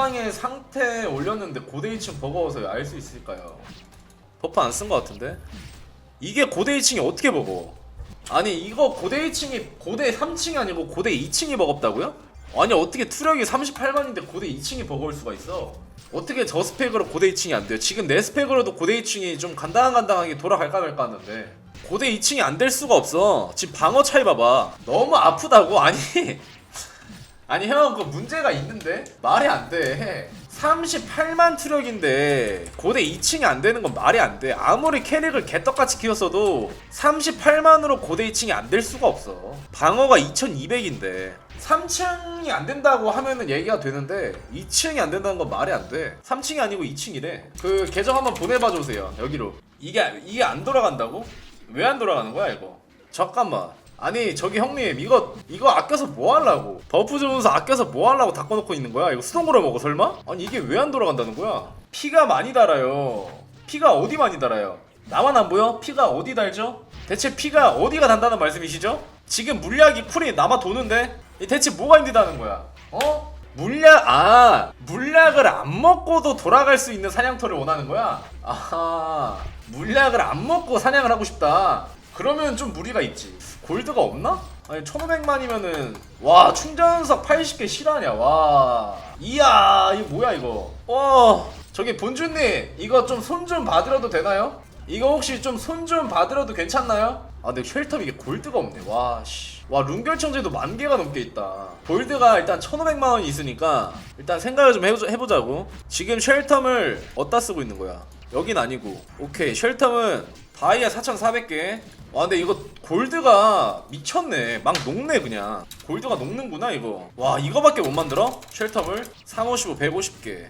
물방의 상태 올렸는데 고대 2층 버거워서 알 수 있을까요? 버프 안 쓴 것 같은데? 이게 고대 2층이 어떻게 버거워? 아니 이거 고대 2층이 고대 3층이 아니고 고대 2층이 버겁다고요? 아니 어떻게 투력이 38만인데 고대 2층이 버거울 수가 있어? 어떻게 저 스펙으로 고대 2층이 안 돼요? 지금 내 스펙으로도 고대 2층이 좀 간당간당하게 돌아갈까 말까 하는데 고대 2층이 안 될 수가 없어 지금 방어 차이 봐봐 너무 아프다고? 아니 아니 형 그 문제가 있는데? 말이 안돼. 38만 투력인데 고대 2층이 안 되는 건 말이 안 돼. 아무리 캐릭을 개떡같이 키웠어도 38만으로 고대 2층이 안 될 수가 없어. 방어가 2200인데 3층이 안 된다고 하면은 얘기가 되는데 2층이 안 된다는 건 말이 안 돼. 3층이 아니고 2층이래. 그 계정 한번 보내봐 주세요 여기로. 이게 이게 안 돌아간다고? 왜 안 돌아가는 거야 이거? 잠깐만 아니 저기 형님 이거 이거 아껴서 뭐 하려고 버프 주면서 아껴서 뭐 하려고 닦아놓고 있는 거야 이거 수동으로 먹어 설마? 아니 이게 왜 안 돌아간다는 거야 피가 많이 달아요 피가 어디 많이 달아요 나만 안 보여? 피가 어디 달죠? 대체 피가 어디가 단다는 말씀이시죠? 지금 물약이 쿨이 남아 도는데 이 대체 뭐가 힘들다는 거야 어? 물약 아 물약을 안 먹고도 돌아갈 수 있는 사냥터를 원하는 거야 아하 물약을 안 먹고 사냥을 하고 싶다 그러면 좀 무리가 있지 골드가 없나? 아니 1500만이면은 와 충전석 80개 실화냐 와. 이야 이거 뭐야 이거? 와 저기 본주님 이거 좀 손 좀 받으러도 되나요? 이거 혹시 좀 손 좀 받으러도 괜찮나요? 아 근데 쉘터 이게 골드가 없네. 와씨. 와 룬결청제도 만 개가 넘게 있다. 골드가 일단 1500만 원이 있으니까 일단 생각을 좀 해보자, 해보자고. 지금 쉘텀을 어디다 쓰고 있는 거야? 여긴 아니고. 오케이 쉘텀은 다이아 4400개. 와 근데 이거 골드가 미쳤네. 막 녹네 그냥. 골드가 녹는구나 이거. 와 이거밖에 못 만들어? 쉘텀을 355 150개.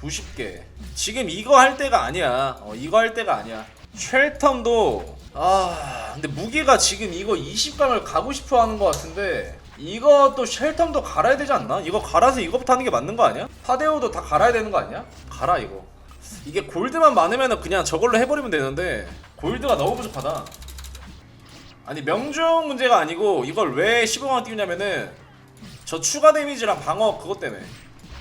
90개. 지금 이거 할 때가 아니야. 어 이거 할 때가 아니야. 쉘텀도 아 근데 무기가 지금 이거 20강을 가고 싶어 하는 것 같은데 이것도 쉘텀도 갈아야 되지 않나? 이거 갈아서 이거부터 하는 게 맞는 거 아니야? 파데오도 다 갈아야 되는 거 아니야? 갈아 이거. 이게 골드만 많으면 그냥 저걸로 해버리면 되는데 골드가 너무 부족하다. 아니 명중 문제가 아니고 이걸 왜 15강을 띄우냐면은 저 추가 데미지랑 방어 그것 때문에.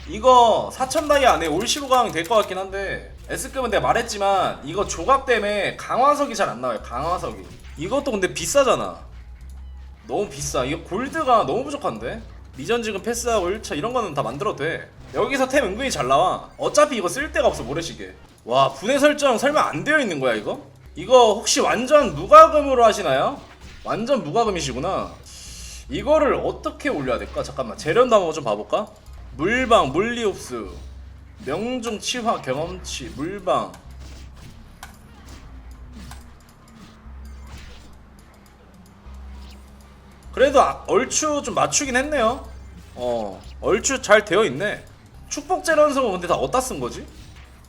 이거 4000 다이 안에 올 15강 될 것 같긴 한데 S급은 내가 말했지만 이거 조각 때문에 강화석이 잘 안 나와요 강화석이. 이것도 근데 비싸잖아. 너무 비싸. 이거 골드가 너무 부족한데? 미전 지금 패스하고 1차 이런 거는 다 만들어도 돼. 여기서 템 은근히 잘 나와. 어차피 이거 쓸 데가 없어 모래시계. 와 분해 설정 설명 안 되어 있는 거야 이거? 이거 혹시 완전 무과금으로 하시나요? 완전 무과금이시구나 이거를 어떻게 올려야 될까? 잠깐만 재련도 한번 좀 봐볼까? 물방 물리흡수 명중 치화 경험치 물방 그래도 아- 얼추 좀 맞추긴 했네요 어 얼추 잘 되어 있네 축복제 연석은 근데 다 어디다 쓴 거지?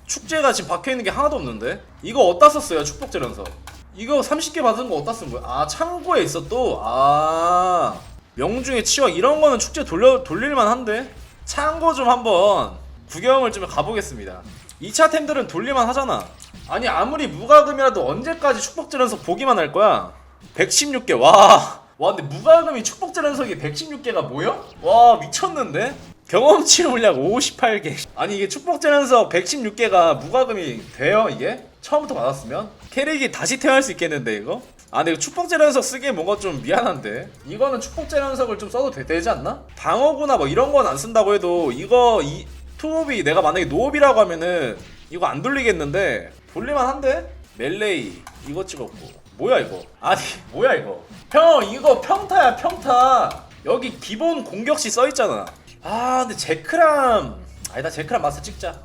축제가 지금 박혀있는 게 하나도 없는데? 이거 어디다 썼어요 축복제 연석 이거 30개 받은 거 어디다 쓴 거야? 아 창고에 있어 또 아. 명중의 치와 이런 거는 축제 돌려 돌릴만 한데? 창고 좀 한번 구경을 좀 가보겠습니다. 2차 템들은 돌릴만 하잖아. 아니 아무리 무과금이라도 언제까지 축복제 연석 보기만 할 거야? 116개. 와. 와 근데 무과금이 축복제 연석이 116개가 뭐야? 와 미쳤는데? 경험치 물량 58개 아니 이게 연석 116개가 무과금이 돼요 이게? 처음부터 받았으면? 캐릭이 다시 태어날 수 있겠는데 이거? 아 이거 축복제 연석 쓰기엔 뭔가 좀 미안한데 이거는 축복제 연석을 좀 써도 되, 지 않나? 방어구나 뭐 이런 건 안 쓴다고 해도 이거 이 투옵이 내가 만약에 노옵이라고 하면은 이거 안 돌리겠는데 돌릴만 한데? 멜레이 이거 찍었고 뭐야 이거 아니 뭐야 이거 형 이거 평타야 평타 여기 기본 공격시 써있잖아 아 근데 제크람 아니다 제크람 마스터 찍자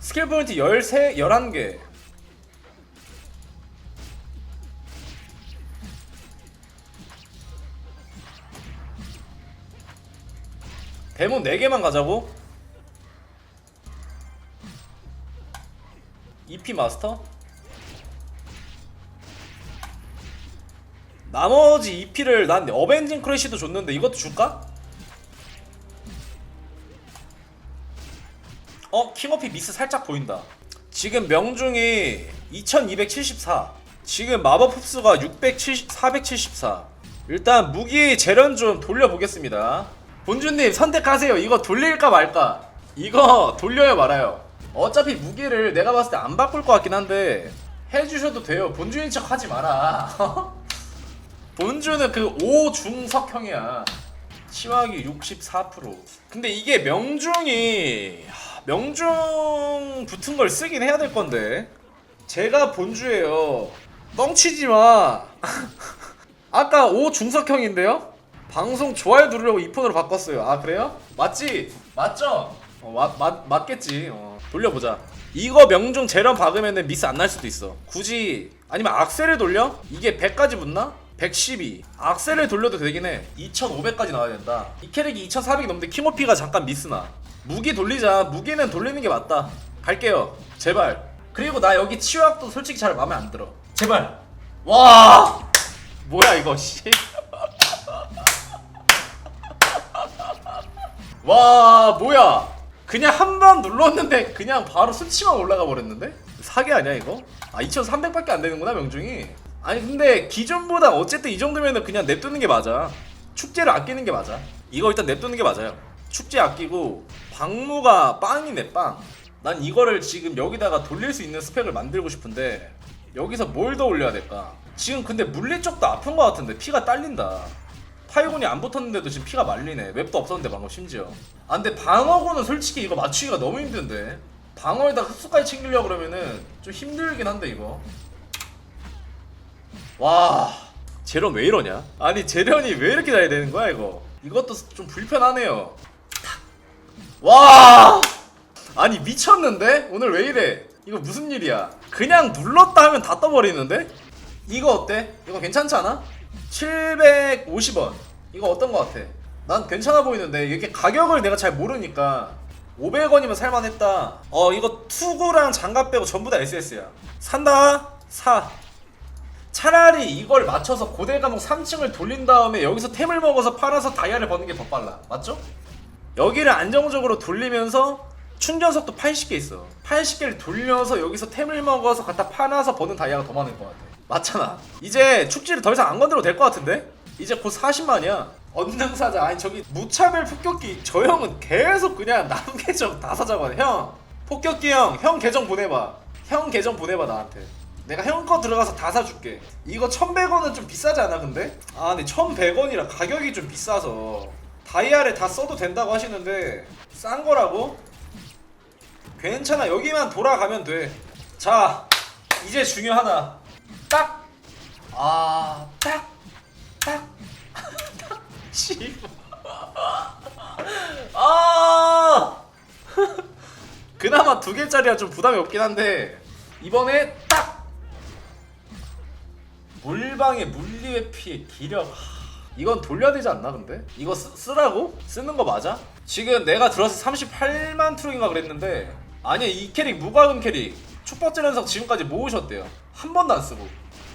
스킬 포인트 13, 11개 데몬 4개만 가자고? EP 마스터? 나머지 EP를 난 어벤진 크래쉬도 줬는데 이것도 줄까? 어? 킹오피 미스 살짝 보인다. 지금 명중이 2274 지금 마법 흡수가 670, 474 일단 무기 재련 좀 돌려보겠습니다. 본주님 선택하세요. 이거 돌릴까 말까? 이거 돌려요 말아요. 어차피 무기를 내가 봤을 때 안 바꿀 것 같긴 한데 해주셔도 돼요. 본주인 척 하지 마라 본주는 그 5중석형이야 치화기 64% 근데 이게 명중이 하, 명중 붙은 걸 쓰긴 해야 될 건데 제가 본주예요 뻥치지 마 아까 5중석형인데요? 방송 좋아요 누르려고 이 폰으로 바꿨어요 아 그래요? 맞지? 맞죠? 어, 맞, 맞, 맞겠지 어, 돌려보자 이거 명중 재련 박으면 미스 안 날 수도 있어 굳이 아니면 악셀을 돌려? 이게 100까지 붙나? 112 악셀을 돌려도 되긴 해. 2500까지 나와야 된다. 이 캐릭이 2400이 넘는데 킹오피가 잠깐 미스나. 무기 돌리자. 무기는 돌리는 게 맞다. 갈게요. 제발. 그리고 나 여기 치유학도 솔직히 잘 마음에 안 들어. 제발. 와! 뭐야 이거 씨. 와 뭐야. 그냥 한 번 눌렀는데 그냥 바로 수치만 올라가 버렸는데? 사기 아니야 이거? 아 2300밖에 안 되는구나 명중이 아니 근데 기존보다 어쨌든 이 정도면은 그냥 냅두는 게 맞아. 축제를 아끼는 게 맞아. 이거 일단 냅두는 게 맞아요. 축제 아끼고 방무가 빵이네 빵난 이거를 지금 여기다가 돌릴 수 있는 스펙을 만들고 싶은데 여기서 뭘 더 올려야 될까? 지금 근데 물리 쪽도 아픈 것 같은데 피가 딸린다. 파이곤이 안 붙었는데도 지금 피가 말리네. 웹도 없었는데 방금 심지어. 아 근데 방어구는 솔직히 이거 맞추기가 너무 힘든데. 방어에다 흡수까지 챙기려고 그러면은 좀 힘들긴 한데 이거 와 재련 왜 이러냐? 아니 재련이 왜 이렇게 잘 되는 거야 이거? 이것도 좀 불편하네요. 탁. 와! 아니 미쳤는데? 오늘 왜 이래? 이거 무슨 일이야? 그냥 눌렀다 하면 다 떠버리는데? 이거 어때? 이거 괜찮지 않아? 750원. 이거 어떤 거 같아? 난 괜찮아 보이는데 이게 가격을 내가 잘 모르니까 500원이면 살만했다. 어 이거 투구랑 장갑 빼고 전부 다 SS야. 산다. 사 차라리 이걸 맞춰서 고대 감옥 3층을 돌린 다음에 여기서 템을 먹어서 팔아서 다이아를 버는 게 더 빨라. 맞죠? 여기를 안정적으로 돌리면서 충전석도 80개 있어. 80개를 돌려서 여기서 템을 먹어서 갖다 팔아서 버는 다이아가 더 많을 것 같아. 맞잖아. 이제 축지를 더 이상 안 건드려도 될 것 같은데? 이제 곧 40만이야. 언능사자 아니 저기 무차별 폭격기 저 형은 계속 그냥 남 계정 다 사자고 형 폭격기 형형 계정 보내봐. 형 계정 보내봐 나한테 내가 형거 들어가서 다 사줄게 이거 1100원은 좀 비싸지 않아 근데? 아 근데 1100원이라 가격이 좀 비싸서 다이아를 다 써도 된다고 하시는데 싼 거라고? 괜찮아 여기만 돌아가면 돼자 이제 중요하다 딱! 아, 딱! 딱! 딱! 씨. 아! 그나마 두 개짜리라 좀 부담이 없긴 한데, 이번에 딱! 물방의 물리회피의 기력. 하, 이건 돌려야 되지 않나, 근데? 이거 쓰, 쓰라고? 쓰는 거 맞아? 지금 내가 들어서 38만 트럭인가 그랬는데, 아니, 이 캐릭, 무과금 캐릭. 축복제 연석 지금까지 모으셨대요. 한 번도 안 쓰고.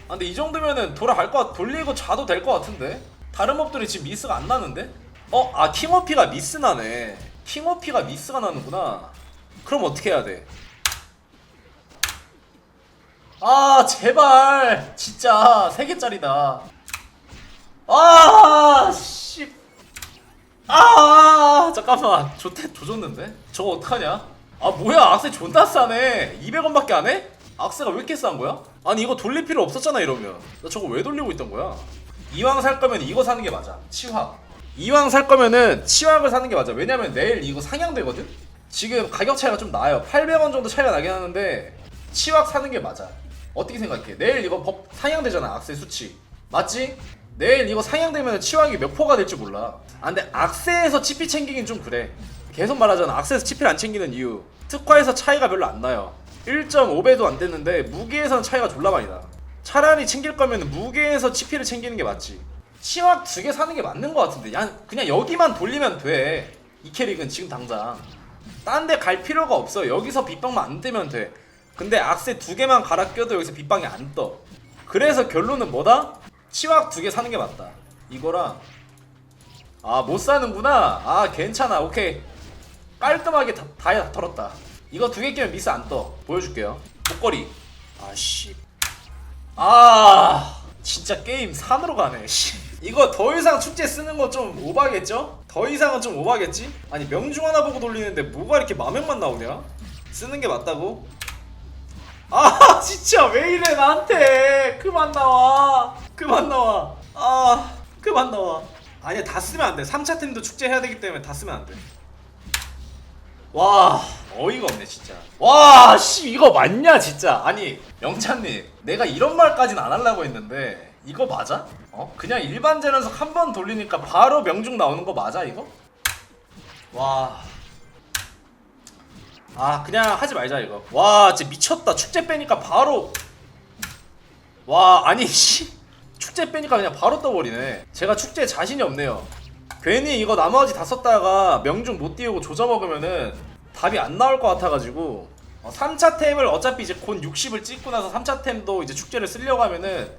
아, 근데 이 정도면은 돌아갈 것 같, 돌리고 자도 될 것 같은데? 다른 몹들이 지금 미스가 안 나는데? 어, 아, 킹오피가 미스 나네. 킹오피가 미스가 나는구나. 그럼 어떻게 해야 돼? 아, 제발. 진짜, 3개짜리다. 아, 씨. 아, 잠깐만. 조태 조졌는데? 저거 어떡하냐? 아, 뭐야. 악세 존나 싸네. 200원밖에 안 해? 악세가 왜 이렇게 싼 거야? 아니 이거 돌릴 필요 없었잖아 이러면 나 저거 왜 돌리고 있던 거야? 이왕 살 거면 이거 사는 게 맞아 치확 이왕 살 거면은 치확을 사는 게 맞아 왜냐면 내일 이거 상향되거든? 지금 가격 차이가 좀 나요 800원 정도 차이가 나긴 하는데 치확 사는 게 맞아 어떻게 생각해? 내일 이거 법 상향되잖아 악세 수치 맞지? 내일 이거 상향되면 치확이 몇 포가 될지 몰라 아 근데 악세에서 치피 챙기긴 좀 그래 계속 말하잖아 악세에서 치피를 안 챙기는 이유 특화에서 차이가 별로 안 나요 1.5배도 안 됐는데 무게에서는 차이가 졸라 많이 나. 차라리 챙길 거면 무게에서 치피를 챙기는 게 맞지. 치확 두개 사는 게 맞는 것 같은데. 야, 그냥 여기만 돌리면 돼. 이 캐릭은 지금 당장. 딴 데 갈 필요가 없어. 여기서 빗방만 안 뜨면 돼. 근데 악세 두 개만 갈아 껴도 여기서 빗방이 안 떠. 그래서 결론은 뭐다? 치확 두 개 사는 게 맞다. 이거랑 아 못 사는구나. 아 괜찮아. 오케이. 깔끔하게 다, 다 털었다. 이거 두 개 끼면 미스 안 떠. 보여줄게요. 목걸이. 아 씨. 아 진짜 게임 산으로 가네 씨. 이거 더 이상 축제 쓰는 거 좀 오바겠죠? 더 이상은 좀 오바겠지? 아니 명중 하나 보고 돌리는데 뭐가 이렇게 마명만 나오냐? 쓰는 게 맞다고? 아 진짜 왜 이래 나한테. 그만 나와. 그만 나와. 아 그만 나와. 아니야 다 쓰면 안돼. 3차 템도 축제해야 되기 때문에 다 쓰면 안돼. 와 어이가 없네 진짜. 와 씨 이거 맞냐 진짜. 아니 영찬님 내가 이런 말까진 안 하려고 했는데 이거 맞아? 어? 그냥 일반 재련석 한 번 돌리니까 바로 명중 나오는 거 맞아 이거? 와 아 그냥 하지 말자 이거. 와 진짜 미쳤다. 축제 빼니까 바로. 와 아니 씨. 축제 빼니까 그냥 바로 떠버리네. 제가 축제 자신이 없네요. 괜히 이거 나머지 다 썼다가 명중 못 띄우고 조져 먹으면은 답이 안 나올 것 같아가지고. 어, 3차 템을 어차피 이제 곧 60을 찍고 나서 3차 템도 이제 축제를 쓰려고 하면은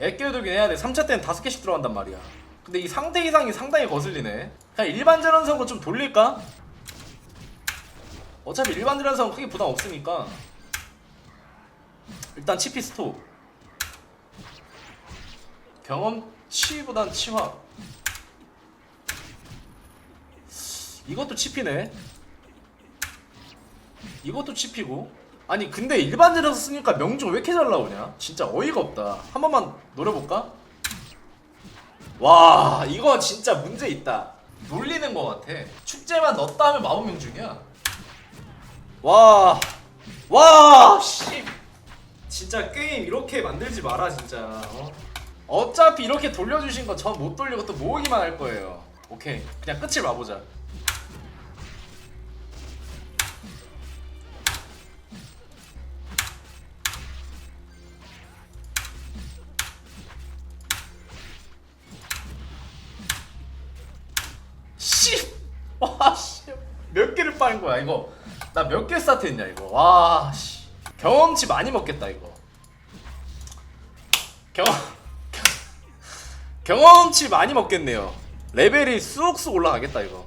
애껴두긴 해야 돼. 3차 템 5개씩 들어간단 말이야. 근데 이 상태 이상이 상당히 거슬리네. 그냥 일반 전원석으로 좀 돌릴까? 어차피 일반 전원석은 크게 부담 없으니까. 일단 치피 스톱 경험치보단 치화. 이것도 치피네. 이것도 치피고. 아니 근데 일반 전에서 쓰니까 명중 왜 이렇게 잘 나오냐? 진짜 어이가 없다. 한 번만 노려볼까? 와 이거 진짜 문제 있다. 놀리는 거 같아. 축제만 넣었다 하면 마법 명중이야 와 와 씨 진짜 게임 이렇게 만들지 마라 진짜 어? 어차피 이렇게 돌려주신 거 전 못 돌리고 또 모으기만 할 거예요 오케이 그냥 끝을 봐보자 씨! 와, 씨. 몇 개를 빠는 거야, 이거. 나 몇 개 스타트 했냐, 이거. 와, 씨. 경험치 많이 먹겠다, 이거. 경, 경험치 많이 먹겠네요. 레벨이 쑥쑥 올라가겠다, 이거.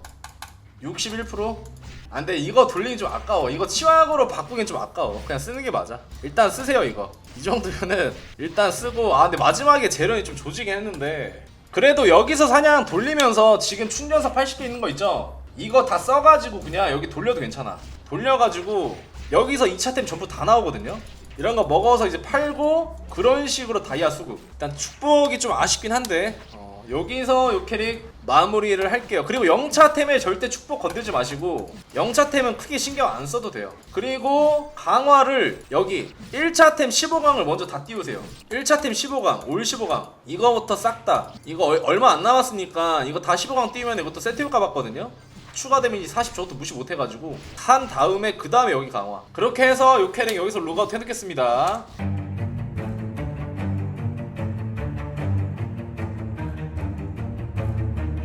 61%? 아, 근데 이거 돌리기 좀 아까워. 이거 치약으로 바꾸긴 좀 아까워. 그냥 쓰는 게 맞아. 일단 쓰세요, 이거. 이 정도면은 일단 쓰고. 아, 근데 마지막에 재련이 좀 조지긴 했는데. 그래도 여기서 사냥 돌리면서 지금 충전석 80개 있는 거 있죠? 이거 다 써가지고 그냥 여기 돌려도 괜찮아. 돌려가지고 여기서 2차템 전부 다 나오거든요? 이런 거 먹어서 이제 팔고 그런 식으로 다이아 수급. 일단 축복이 좀 아쉽긴 한데 어, 여기서 요 캐릭 마무리를 할게요. 그리고 영차템에 절대 축복 건들지 마시고 영차템은 크게 신경 안 써도 돼요. 그리고 강화를 여기 1차템 15강을 먼저 다 띄우세요. 1차템 15강, 올 15강 이거부터 싹 다. 이거 얼- 얼마 안 남았으니까 이거 다 15강 띄우면 이것도 세트 효과 받거든요. 추가 데미지 40 저것도 무시 못해가지고 한 다음에 그 다음에 여기 강화. 그렇게 해서 요 캐릭 여기서 로그아웃 해놓겠습니다